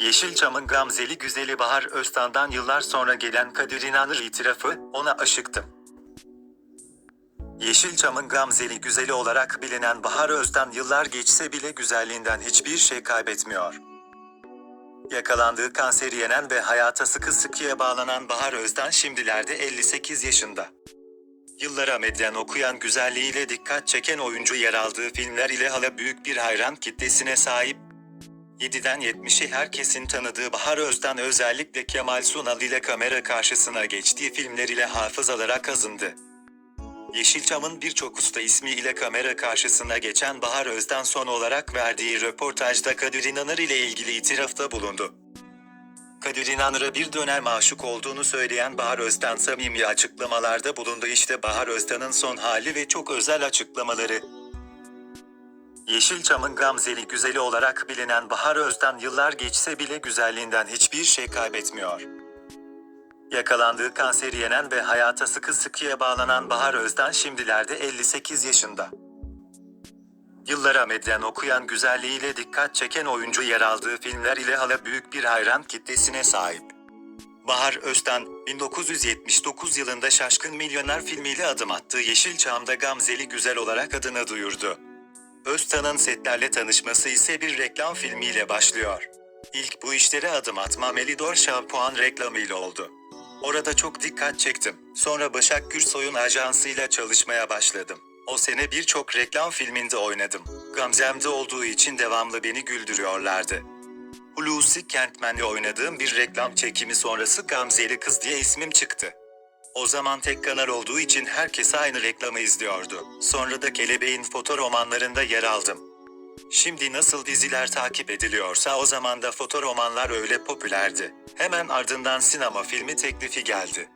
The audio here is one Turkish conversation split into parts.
Yeşilçam'ın gamzeli güzeli Bahar Öztan'dan yıllar sonra gelen Kadir İnanır itirafı, ona aşıktım. Yeşilçam'ın gamzeli güzeli olarak bilinen Bahar Öztan yıllar geçse bile güzelliğinden hiçbir şey kaybetmiyor. Yakalandığı kanseri yenen ve hayata sıkı sıkıya bağlanan Bahar Özden şimdilerde 58 yaşında. Yıllara medyan okuyan güzelliğiyle dikkat çeken oyuncu yer aldığı filmler ile hala büyük bir hayran kitlesine sahip. 7'den 70'e herkesin tanıdığı Bahar Özden özellikle Kemal Sunal ile kamera karşısına geçtiği filmler ile hafızalara kazındı. Yeşilçam'ın birçok usta ismi ile kamera karşısına geçen Bahar Özden son olarak verdiği röportajda Kadir İnanır ile ilgili itirafta bulundu. Kadir İnanır'a bir dönem aşık olduğunu söyleyen Bahar Özden samimi açıklamalarda bulundu. İşte Bahar Özden'in son hali ve çok özel açıklamaları. Yeşilçam'ın gamzeli güzeli olarak bilinen Bahar Özden yıllar geçse bile güzelliğinden hiçbir şey kaybetmiyor. Yakalandığı kanseri yenen ve hayata sıkı sıkıya bağlanan Bahar Özden şimdilerde 58 yaşında. Yıllara medyan okuyan güzelliğiyle dikkat çeken oyuncu yer aldığı filmler ile hala büyük bir hayran kitlesine sahip. Bahar Özden, 1979 yılında Şaşkın Milyoner filmiyle adım attığı Yeşilçam'da Gamzeli Güzel olarak adını duyurdu. Öztan'ın setlerle tanışması ise bir reklam filmiyle başlıyor. İlk bu işlere adım atma Melidor şampuan reklamıyla oldu. Orada çok dikkat çektim. Sonra Başak Gürsoy'un ajansıyla çalışmaya başladım. O sene birçok reklam filminde oynadım. Gamzem'de olduğu için devamlı beni güldürüyorlardı. Hulusi Kentmen'le oynadığım bir reklam çekimi sonrası Gamzeli Kız diye ismim çıktı. O zaman tek kanal olduğu için herkes aynı reklamı izliyordu. Sonra da Kelebeğin fotoromanlarında yer aldım. Şimdi nasıl diziler takip ediliyorsa o zaman da fotoromanlar öyle popülerdi. Hemen ardından sinema filmi teklifi geldi.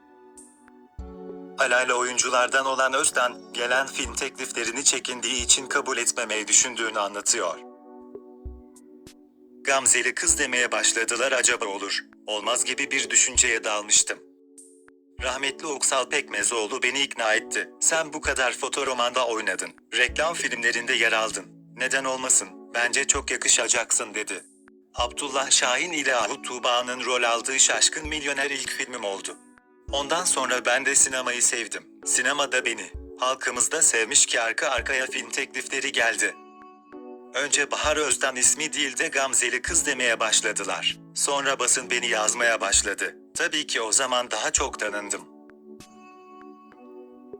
Alaylı oyunculardan olan Özden, gelen film tekliflerini çekindiği için kabul etmemeyi düşündüğünü anlatıyor. Gamzeli kız demeye başladılar acaba olur, olmaz gibi bir düşünceye dalmıştım. Rahmetli Oksal Pekmezoğlu beni ikna etti. Sen bu kadar fotoromanda oynadın, reklam filmlerinde yer aldın. Neden olmasın, bence çok yakışacaksın dedi. Abdullah Şahin ile Ahu Tuğba'nın rol aldığı Şaşkın Milyoner ilk filmim oldu. Ondan sonra ben de sinemayı sevdim. Sinemada beni, halkımızda sevmiş ki arka arkaya film teklifleri geldi. Önce Bahar Özden ismi değil de Gamzeli kız demeye başladılar. Sonra basın beni yazmaya başladı. Tabii ki o zaman daha çok tanındım.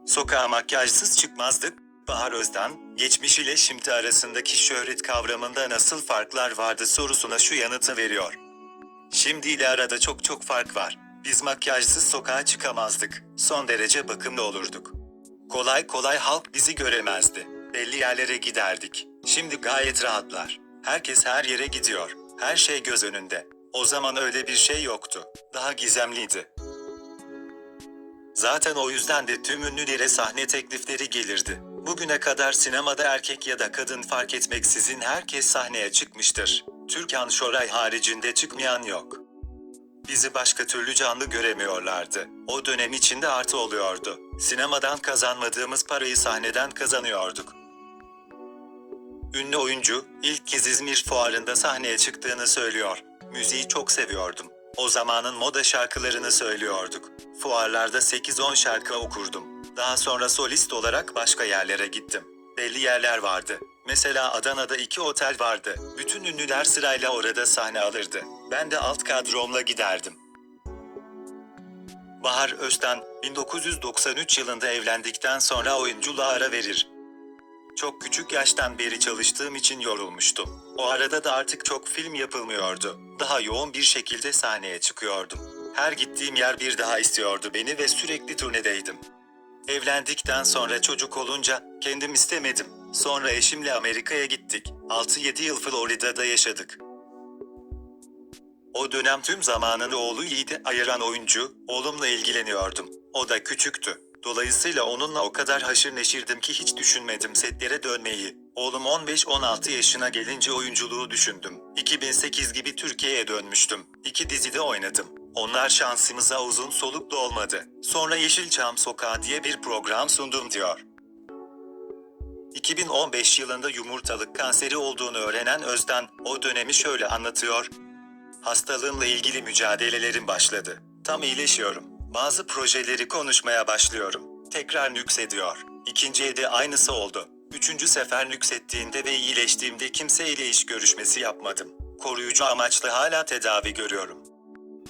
Sokağa makyajsız çıkmazdık. Bahar Özden, geçmiş ile şimdi arasındaki şöhret kavramında nasıl farklar vardı sorusuna şu yanıtı veriyor. Şimdi ile arada çok çok fark var. Biz makyajsız sokağa çıkamazdık. Son derece bakımlı olurduk. Kolay kolay halk bizi göremezdi. Belli yerlere giderdik. Şimdi gayet rahatlar. Herkes her yere gidiyor. Her şey göz önünde. O zaman öyle bir şey yoktu. Daha gizemliydi. Zaten o yüzden de tüm ünlülere sahne teklifleri gelirdi. Bugüne kadar sinemada erkek ya da kadın fark etmeksizin herkes sahneye çıkmıştır. Türkan Şoray haricinde çıkmayan yok. Bizi başka türlü canlı göremiyorlardı. O dönem içinde artı oluyordu. Sinemadan kazanmadığımız parayı sahneden kazanıyorduk. Ünlü oyuncu, ilk kez İzmir fuarında sahneye çıktığını söylüyor. Müziği çok seviyordum. O zamanın moda şarkılarını söylüyorduk. Fuarlarda 8-10 şarkı okurdum. Daha sonra solist olarak başka yerlere gittim. Belli yerler vardı. Mesela Adana'da iki otel vardı. Bütün ünlüler sırayla orada sahne alırdı. Ben de alt kadromla giderdim. Bahar Özden, 1993 yılında evlendikten sonra oyunculuğa ara verir. Çok küçük yaştan beri çalıştığım için yorulmuştum. O arada da artık çok film yapılmıyordu. Daha yoğun bir şekilde sahneye çıkıyordum. Her gittiğim yer bir daha istiyordu beni ve sürekli turnedeydim. Evlendikten sonra çocuk olunca kendim istemedim. Sonra eşimle Amerika'ya gittik. 6-7 yıl Florida'da yaşadık. O dönem tüm zamanını oğlu Yiğit'e ayıran oyuncu, oğlumla ilgileniyordum. O da küçüktü. Dolayısıyla onunla o kadar haşır neşirdim ki hiç düşünmedim setlere dönmeyi. Oğlum 15-16 yaşına gelince oyunculuğu düşündüm. 2008 gibi Türkiye'ye dönmüştüm. İki dizide oynadım. Onlar şansımıza uzun soluklu olmadı. Sonra Yeşilçam Sokağı diye bir program sundum diyor. 2015 yılında yumurtalık kanseri olduğunu öğrenen Özden o dönemi şöyle anlatıyor. Hastalığımla ilgili mücadelelerim başladı. Tam iyileşiyorum. Bazı projeleri konuşmaya başlıyorum. Tekrar nüksediyor. İkinciye de aynısı oldu. Üçüncü sefer nüksettiğinde ve iyileştiğimde kimseyle iş görüşmesi yapmadım. Koruyucu amaçlı hala tedavi görüyorum.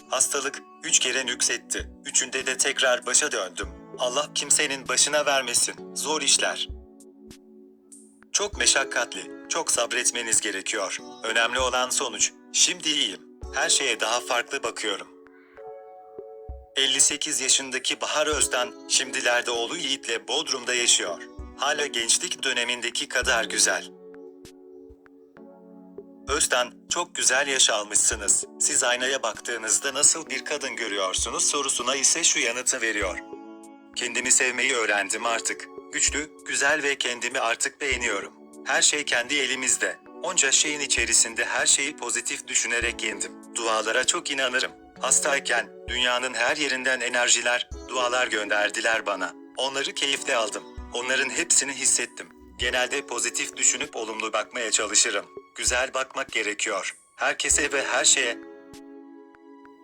Hastalık üç kere nüksetti. Üçünde de tekrar başa döndüm. Allah kimsenin başına vermesin. Zor işler. Çok meşakkatli, çok sabretmeniz gerekiyor. Önemli olan sonuç. Şimdi iyiyim. Her şeye daha farklı bakıyorum. 58 yaşındaki Bahar Özden, şimdilerde oğlu Yiğit'le Bodrum'da yaşıyor. Hala gençlik dönemindeki kadar güzel. Özden, çok güzel yaş almışsınız. Siz aynaya baktığınızda nasıl bir kadın görüyorsunuz sorusuna ise şu yanıtı veriyor. Kendimi sevmeyi öğrendim artık. Güçlü, güzel ve kendimi artık beğeniyorum. Her şey kendi elimizde. Onca şeyin içerisinde her şeyi pozitif düşünerek yendim. Dualara çok inanırım. Hastayken dünyanın her yerinden enerjiler, dualar gönderdiler bana. Onları keyifle aldım. Onların hepsini hissettim. Genelde pozitif düşünüp olumlu bakmaya çalışırım. Güzel bakmak gerekiyor. Herkese ve her şeye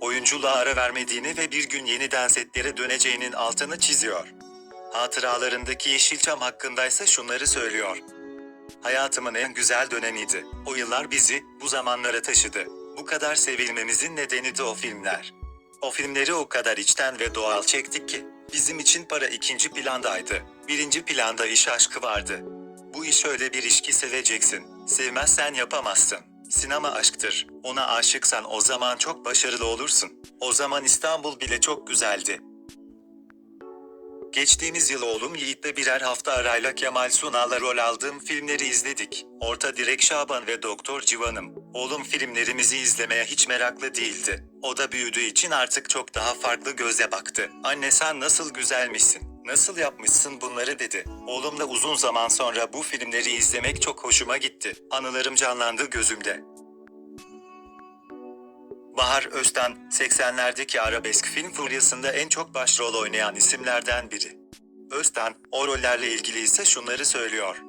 oyunculuğa ara vermediğini ve bir gün yeniden setlere döneceğinin altını çiziyor. Hatıralarındaki Yeşilçam hakkındaysa şunları söylüyor. Hayatımın en güzel dönemiydi. O yıllar bizi bu zamanlara taşıdı. Bu kadar sevilmemizin nedeni de o filmler. O filmleri o kadar içten ve doğal çektik ki bizim için para ikinci plandaydı. Birinci planda iş aşkı vardı. Bu iş öyle bir iş ki seveceksin. Sevmezsen yapamazsın. Sinema aşktır. Ona aşıksan o zaman çok başarılı olursun. O zaman İstanbul bile çok güzeldi. Geçtiğimiz yıl oğlum Yiğit'le birer hafta arayla Kemal Sunal'la rol aldığım filmleri izledik. Orta Direk Şaban ve Doktor Civan'ım. Oğlum filmlerimizi izlemeye hiç meraklı değildi. O da büyüdüğü için artık çok daha farklı göze baktı. Anne sen nasıl güzelmişsin, nasıl yapmışsın bunları dedi. Oğlumla uzun zaman sonra bu filmleri izlemek çok hoşuma gitti. Anılarım canlandı gözümde. Bahar Özden, 80'lerdeki arabesk film furyasında en çok başrol oynayan isimlerden biri. Özden, o rollerle ilgili ise şunları söylüyor.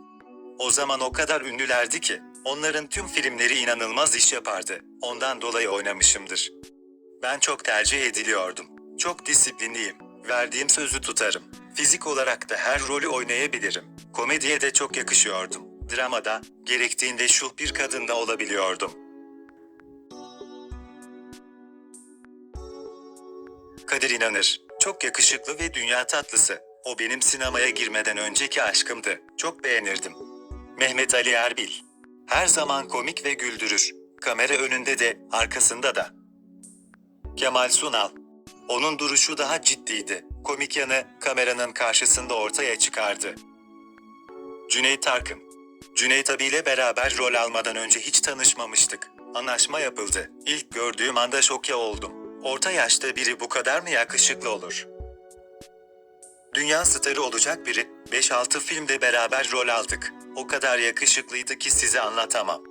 O zaman o kadar ünlülerdi ki, onların tüm filmleri inanılmaz iş yapardı. Ondan dolayı oynamışımdır. Ben çok tercih ediliyordum. Çok disiplinliyim. Verdiğim sözü tutarım. Fizik olarak da her rolü oynayabilirim. Komediye de çok yakışıyordum. Dramada, gerektiğinde şuh bir kadında olabiliyordum. Kadir İnanır. Çok yakışıklı ve dünya tatlısı. O benim sinemaya girmeden önceki aşkımdı. Çok beğenirdim. Mehmet Ali Erbil. Her zaman komik ve güldürür. Kamera önünde de, arkasında da. Kemal Sunal. Onun duruşu daha ciddiydi. Komik yanı kameranın karşısında ortaya çıkardı. Cüneyt Arkın. Cüneyt abiyle beraber rol almadan önce hiç tanışmamıştık. Anlaşma yapıldı. İlk gördüğüm anda şoke oldum. Orta yaşta biri bu kadar mı yakışıklı olur? Dünya starı olacak biri, 5-6 filmde beraber rol aldık. O kadar yakışıklıydı ki size anlatamam.